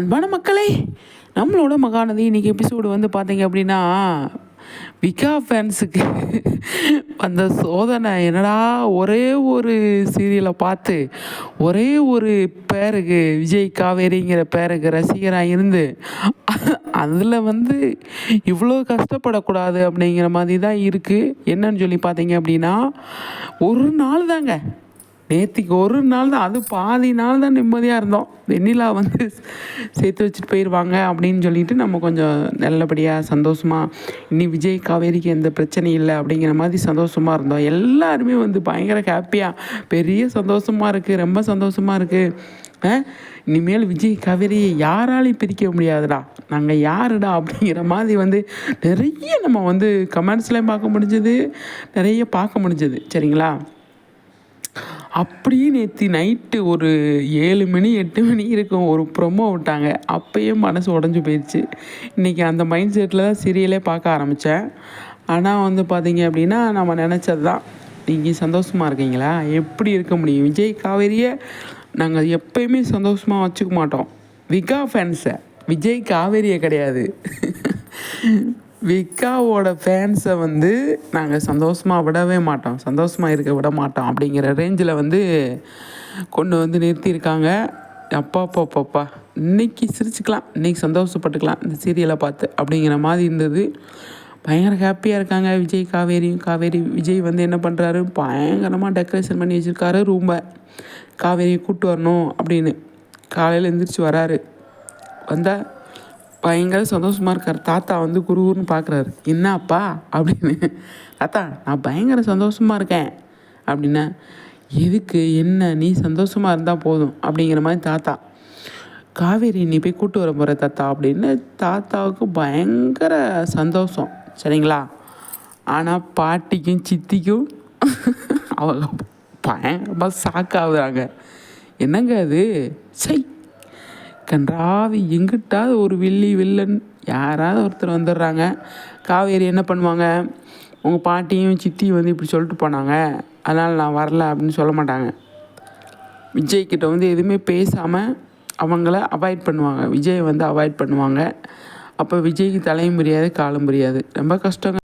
அன்பான மக்களே நம்மளோட மகாநதி இன்றைக்கி எபிசோடு வந்து பார்த்தீங்க அப்படின்னா விகா ஃபேன்ஸுக்கு அந்த சோதனை. என்னடா ஒரே ஒரு சீரியலை பார்த்து ஒரே ஒரு பேருக்கு விஜய் காவேரிங்கிற பேருக்கு ரசிகராக இருந்து அதில் வந்து இவ்வளோ கஷ்டப்படக்கூடாது அப்படிங்கிற மாதிரி தான் இருக்குது என்னன்னு சொல்லி பார்த்தீங்க அப்படின்னா ஒரு நாள் தாங்க. நேற்றுக்கு ஒரு நாள் தான் அது பாதி நாள் தான் நிம்மதியாக இருந்தோம். வெண்ணிலா வந்து சேர்த்து வச்சுட்டு போயிடுவாங்க அப்படின்னு சொல்லிட்டு நம்ம கொஞ்சம் நல்லபடியாக சந்தோஷமாக இனி விஜய் காவேரிக்கு எந்த பிரச்சனையும் இல்லை அப்படிங்கிற மாதிரி சந்தோஷமாக இருந்தோம். எல்லாருமே வந்து பயங்கர ஹாப்பியாக பெரிய சந்தோஷமாக இருக்குது ரொம்ப சந்தோஷமாக இருக்குது இனிமேல் விஜய் காவேரியை யாராலையும் பிரிக்க முடியாதுடா நாங்கள் யாருடா அப்படிங்கிற மாதிரி வந்து நிறைய நம்ம வந்து கமெண்ட்ஸ்லேயும் பார்க்க முடிஞ்சது நிறைய பார்க்க முடிஞ்சது. சரிங்களா? அப்படியே நேற்று நைட்டு ஒரு ஏழு மணி எட்டு மணி இருக்கும். ஒரு ப்ரொமோ விட்டாங்க. அப்போயே மனசு உடஞ்சி போயிடுச்சு. இன்றைக்கி அந்த மைண்ட் செட்டில் தான் சீரியலே பார்க்க ஆரம்பித்தேன் ஆனால் வந்து பார்த்தீங்க அப்படின்னா நம்ம நினச்சது தான் நீங்கள் சந்தோஷமாக இருக்கீங்களா? எப்படி இருக்க முடியும்? விஜய் காவேரியை நாங்கள் எப்பயுமே சந்தோஷமாக வச்சுக்க மாட்டோம். விகா ஃபேன்ஸை விஜய் காவேரியை கிடையாது. விக்காவோட ஃபேன்ஸை வந்து நாங்கள் சந்தோஷமாக விடவே மாட்டோம். சந்தோஷமாக இருக்க விட மாட்டோம் அப்படிங்கிற ரேஞ்சில் வந்து கொண்டு வந்து நிறுத்தியிருக்காங்க. அப்பா அப்பா அப்பாப்பா இன்றைக்கி சிரிச்சுக்கலாம். இன்றைக்கி சந்தோஷப்பட்டுக்கலாம். இந்த சீரியலை பார்த்து அப்படிங்கிற மாதிரி இருந்தது. பயங்கர ஹாப்பியாக இருக்காங்க. விஜய் காவேரியும் காவேரி. விஜய் வந்து என்ன பண்ணுறாரு பயங்கரமாக டெக்கரேஷன் பண்ணி வச்சுருக்காரு ரூமை காவேரியை கூப்பிட்டு வரணும் அப்படின்னு. காலையில் எழுந்திரிச்சு வராரு. வந்தால் பயங்கர சந்தோஷமாக இருக்கார் தாத்தா வந்து குருகுருன்னு பார்க்குறாரு என்னப்பா? அப்படின்னு. தாத்தா நான் பயங்கர சந்தோஷமாக இருக்கேன் அப்படின்னா எதுக்கு? என்ன? நீ சந்தோஷமாக இருந்தால் போதும். அப்படிங்கிற மாதிரி தாத்தா. காவேரி நீ போய் கூட்டு வர போகிற தாத்தா. அப்படின்னு தாத்தாவுக்கு பயங்கர சந்தோஷம். சரிங்களா? ஆனால் பாட்டிக்கும் சித்திக்கும் அவங்க பயங்கரமாக சாக்காகுறாங்க. என்னங்க அது? சை கன்றாவி எங்கிட்டாவது ஒரு வில்லி வில்லன் யாராவது ஒருத்தர் வந்துடுறாங்க. காவேரி என்ன பண்ணுவாங்க? உங்கள் பாட்டியும் சித்தியும் வந்து இப்படி சொல்லிட்டு போனாங்க. அதனால் நான் வரல அப்படின்னு சொல்ல மாட்டாங்க. விஜய்கிட்ட வந்து எதுவுமே பேசாமல் அவங்கள அவாய்ட் பண்ணுவாங்க. விஜய் வந்து அவாய்ட் பண்ணுவாங்க. அப்போ விஜய்க்கு தலையும் புரியாது காலம் புரியாது. ரொம்ப கஷ்டங்க.